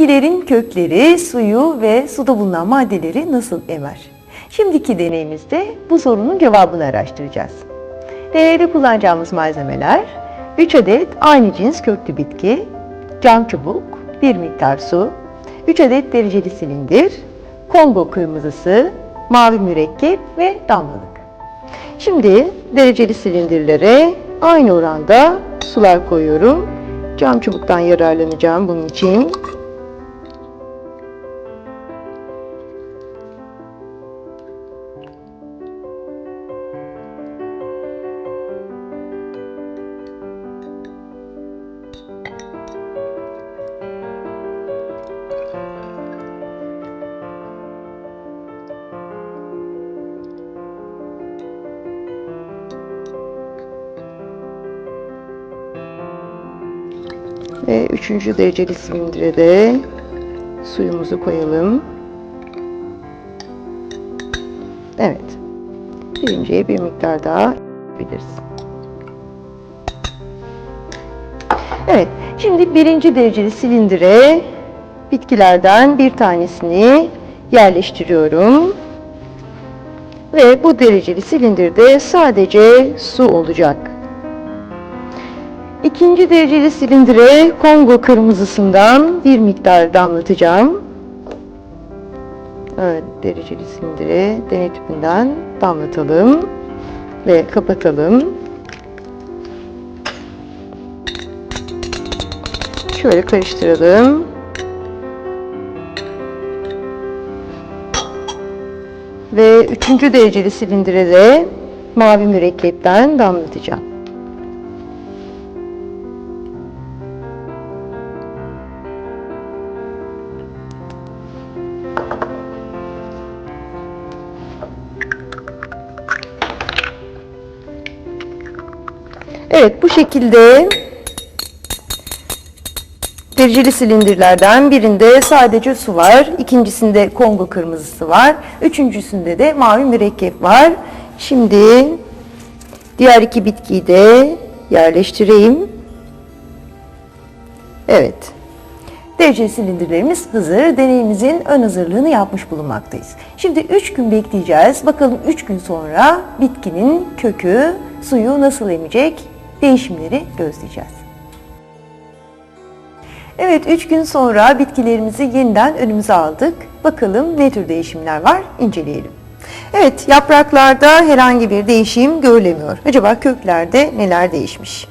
Bitkilerin kökleri suyu ve suda bulunan maddeleri nasıl emer? Şimdiki deneyimizde bu sorunun cevabını araştıracağız. Deneyde kullanacağımız malzemeler 3 adet aynı cins köklü bitki, cam çubuk, 1 miktar su, 3 adet dereceli silindir, Kongo kırmızısı, mavi mürekkep ve damlalık. Şimdi dereceli silindirlere aynı oranda sular koyuyorum. Cam çubuktan yararlanacağım bunun için. Ve üçüncü dereceli silindire de suyumuzu koyalım. Evet. Birinciye bir miktar daha biliriz. Evet. Şimdi birinci dereceli silindire bitkilerden bir tanesini yerleştiriyorum. Ve bu dereceli silindirde sadece su olacak. İkinci dereceli silindire Kongo kırmızısından bir miktar damlatacağım. Evet, dereceli silindire deney tüpünden damlatalım ve kapatalım. Şöyle karıştıralım. Ve üçüncü dereceli silindire de mavi mürekkepten damlatacağım. Evet bu şekilde dereceli silindirlerden birinde sadece su var, ikincisinde Kongo kırmızısı var, üçüncüsünde de mavi mürekkep var. Şimdi diğer iki bitkiyi de yerleştireyim. Evet. Dereceli silindirlerimiz hazır. Deneyimizin ön hazırlığını yapmış bulunmaktayız. Şimdi 3 gün bekleyeceğiz. Bakalım 3 gün sonra bitkinin kökü suyu nasıl emecek? Değişimleri gözleyeceğiz. Evet 3 gün sonra bitkilerimizi yeniden önümüze aldık. Bakalım ne tür değişimler var inceleyelim. Evet yapraklarda herhangi bir değişim görülemiyor. Acaba köklerde neler değişmiş?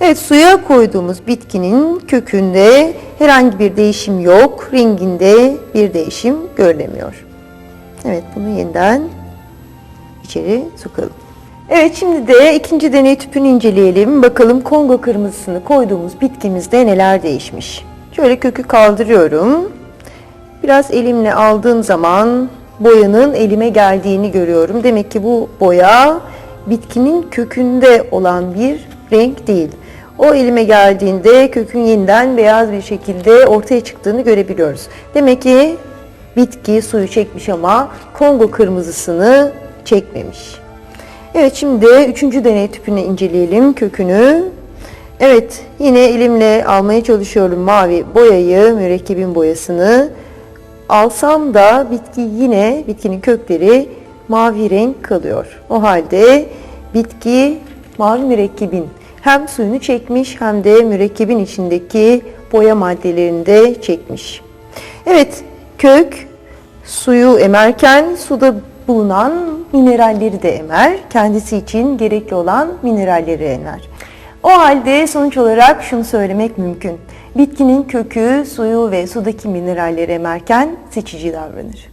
Evet suya koyduğumuz bitkinin kökünde herhangi bir değişim yok. Renginde bir değişim görülemiyor. Evet bunu yeniden içeri sokalım. Evet şimdi de ikinci deney tüpünü inceleyelim. Bakalım Kongo kırmızısını koyduğumuz bitkimizde neler değişmiş. Şöyle kökü kaldırıyorum. Biraz elimle aldığım zaman boyanın elime geldiğini görüyorum. Demek ki bu boya bitkinin kökünde olan bir renk değil. O elime geldiğinde kökün yeniden beyaz bir şekilde ortaya çıktığını görebiliyoruz. Demek ki bitki suyu çekmiş ama Kongo kırmızısını çekmemiş. Evet şimdi üçüncü deney tüpünü inceleyelim kökünü. Evet yine elimle almaya çalışıyorum mavi boyayı, mürekkebin boyasını. Alsam da bitki yine bitkinin kökleri mavi renk kalıyor. O halde bitki mavi mürekkebin hem suyunu çekmiş hem de mürekkebin içindeki boya maddelerini de çekmiş. Evet kök suyu emerken suda bulunan mineralleri de emer. Kendisi için gerekli olan mineralleri emer. O halde sonuç olarak şunu söylemek mümkün. Bitkinin kökü suyu ve sudaki mineralleri emerken seçici davranır.